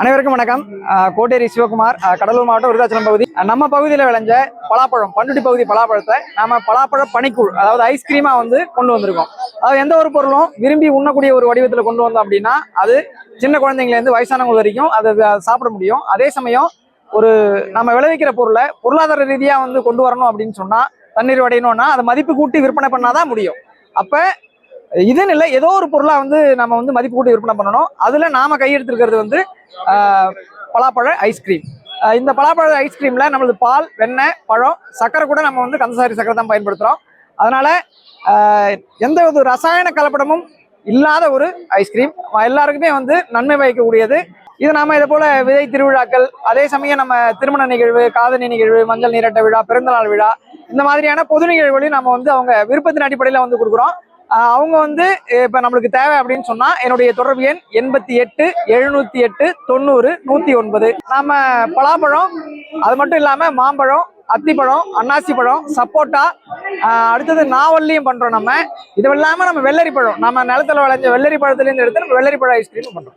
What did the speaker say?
அனைவருக்கும் வணக்கம். கோட்டேரி சிவகுமார் கடலூர் மாவட்டம் விருதாச்சலம் பகுதி. நம்ம பகுதியில் விளைஞ்ச பலாப்பழம் பண்டுட்டி பகுதி பலாப்பழத்தை நாம பலாப்பழ பனிக்கூழ் அதாவது ஐஸ்கிரீமா வந்து கொண்டு வந்திருக்கோம். அதாவது எந்த ஒரு பொருளும் விரும்பி உண்ணக்கூடிய ஒரு வடிவத்தில் கொண்டு வந்தோம் அப்படின்னா அது சின்ன குழந்தைங்கள்லேருந்து வயசானவங்க வரைக்கும் அதை சாப்பிட முடியும். அதே சமயம் ஒரு நம்ம விளைவிக்கிற பொருளை பொருளாதார ரீதியாக வந்து கொண்டு வரணும் அப்படின்னு சொன்னால் தண்ணீர் வடையணும்னா அதை மதிப்பு கூட்டி விற்பனை பண்ணாதான் முடியும். அப்போ இதுன்னு இல்லை ஏதோ ஒரு பொருளாக வந்து நம்ம வந்து மதிப்பு கூட்டி விற்பனை பண்ணணும். அதில் நாம கையெடுத்திருக்கிறது வந்து பலாப்பழ ஐஸ்கிரீம் இந்த பலாப்பழ ஐஸ்கிரீமில் நம்மளது பால் வெண்ணெய் பழம் சக்கரை கூட நம்ம வந்து கந்தசாரி சக்கரை தான் பயன்படுத்துகிறோம் அதனால எந்த ஒரு ரசாயன கலப்படமும் இல்லாத ஒரு ஐஸ்கிரீம் எல்லாருக்குமே வந்து நன்மை பயக்கக்கூடியது. இது நாம இதை போல விதை திருவிழாக்கள் அதே சமயம் நம்ம திருமண நிகழ்வு காதணி நிகழ்வு மஞ்சள் நீராட்ட விழா பிறந்தநாள் விழா இந்த மாதிரியான பொது நிகழ்வுகளையும் நம்ம வந்து அவங்க விருப்பத்தின் அடிப்படையில் வந்து கொடுக்குறோம். அவங்க வந்து இப்போ நம்மளுக்கு தேவை அப்படின்னு சொன்னால் என்னுடைய தொடர்பு எண் எண்பத்தி எட்டு எழுநூற்றி எட்டு தொண்ணூறு நூற்றி ஒன்பது. நம்ம பலாப்பழம் அது மட்டும் இல்லாமல் மாம்பழம் அத்திப்பழம் அன்னாசி பழம் சப்போட்டா அடுத்தது நாவல்லையும் பண்ணுறோம் நம்ம. இது இல்லாமல் நம்ம வெள்ளரி பழம் நம்ம நிலத்தில் விளைஞ்ச வெள்ளரி பழத்துலேருந்து எடுத்து நம்ம வெள்ளரி பழம் ஐஸ்கிரீம் பண்ணுறோம்